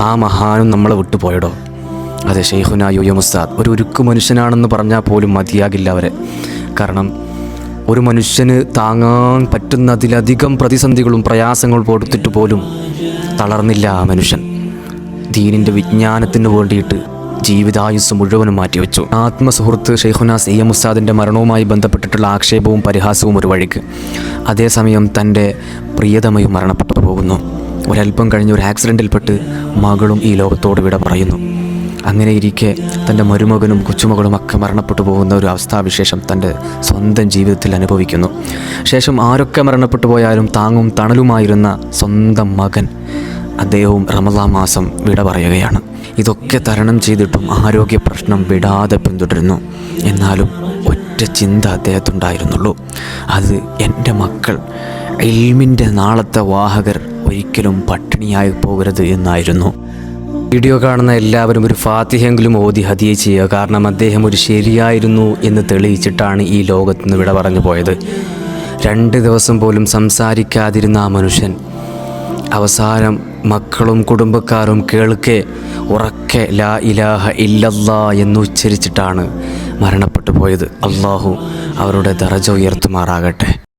ആ മഹാനും നമ്മളെ വിട്ടുപോയടോ? അതെ ഷെയ്ഖുന യുയ മുസ്താദ്. ഒരു ഉരുക്കു മനുഷ്യനാണെന്ന് പറഞ്ഞാൽ പോലും മതിയാകില്ല അവരെ. കാരണം ഒരു മനുഷ്യന് താങ്ങാൻ പറ്റുന്നതിലധികം പ്രതിസന്ധികളും പ്രയാസങ്ങളും കൊടുത്തിട്ട് പോലും തളർന്നില്ല ആ മനുഷ്യൻ. ദീനിന്റെ വിജ്ഞാനത്തിന് വേണ്ടിയിട്ട് ജീവിതായുസ് മുഴുവനും മാറ്റിവെച്ചു. ആത്മസുഹൃത്ത് ഷെയ്ഖുന സി എം ഉസ്താദിന്റെ മരണവുമായി ബന്ധപ്പെട്ടിട്ടുള്ള ആക്ഷേപവും പരിഹാസവും ഒരു വഴിക്ക്. അതേസമയം തന്റെ പ്രിയതമയും മരണപ്പെട്ടു പോകുന്നു. ഒരല്പം കഴിഞ്ഞ് ഒരു ആക്സിഡന്റിൽപ്പെട്ട് മകളും ഈ ലോകത്തോട് വിട പറയുന്നു. അങ്ങനെ ഇരിക്കെ തന്റെ മരുമകനും കൊച്ചുമകളും ഒക്കെ മരണപ്പെട്ടു പോകുന്ന ഒരു അവസ്ഥാവിശേഷം തന്റെ സ്വന്തം ജീവിതത്തിൽ അനുഭവിക്കുന്നു. ശേഷം ആരൊക്കെ മരണപ്പെട്ടു പോയാലും താങ്ങും തണലുമായിരുന്ന സ്വന്തം മകൻ അദ്ദേഹവും റമദാൻ മാസം വിട പറയുകയാണ്. ഇതൊക്കെ തരണം ചെയ്തിട്ടും ആരോഗ്യ പ്രശ്നം വിടാതെ പിന്തുടരുന്നു. എന്നാലും ഒറ്റ ചിന്ത അദ്ദേഹത്തുണ്ടായിരുന്നുള്ളൂ. അത് എന്റെ മക്കൾ എൽമിന്റെ നാളത്തെ വാഹകർ ഒരിക്കലും പട്ടിണിയായി പോകരുത് എന്നായിരുന്നു. വീഡിയോ കാണുന്ന എല്ലാവരും ഒരു ഫാത്തിഹെങ്കിലും ഓതി ഹതിയെ ചെയ്യുക. കാരണം അദ്ദേഹം ഒരു ശരിയായിരുന്നു എന്ന് തെളിയിച്ചിട്ടാണ് ഈ ലോകത്ത് നിന്ന് വിട പറഞ്ഞു പോയത്. രണ്ട് ദിവസം പോലും സംസാരിക്കാതിരുന്ന ആ മനുഷ്യൻ അവസാനം മക്കളും കുടുംബക്കാരും കേൾക്കെ ഉറക്കെ ലാ ഇലാഹ ഇല്ലല്ലാ എന്നുച്ചരിച്ചിട്ടാണ് മരണപ്പെട്ടു പോയത്. അള്ളാഹു അവരുടെ ദറജ ഉയർത്തുമാറാകട്ടെ.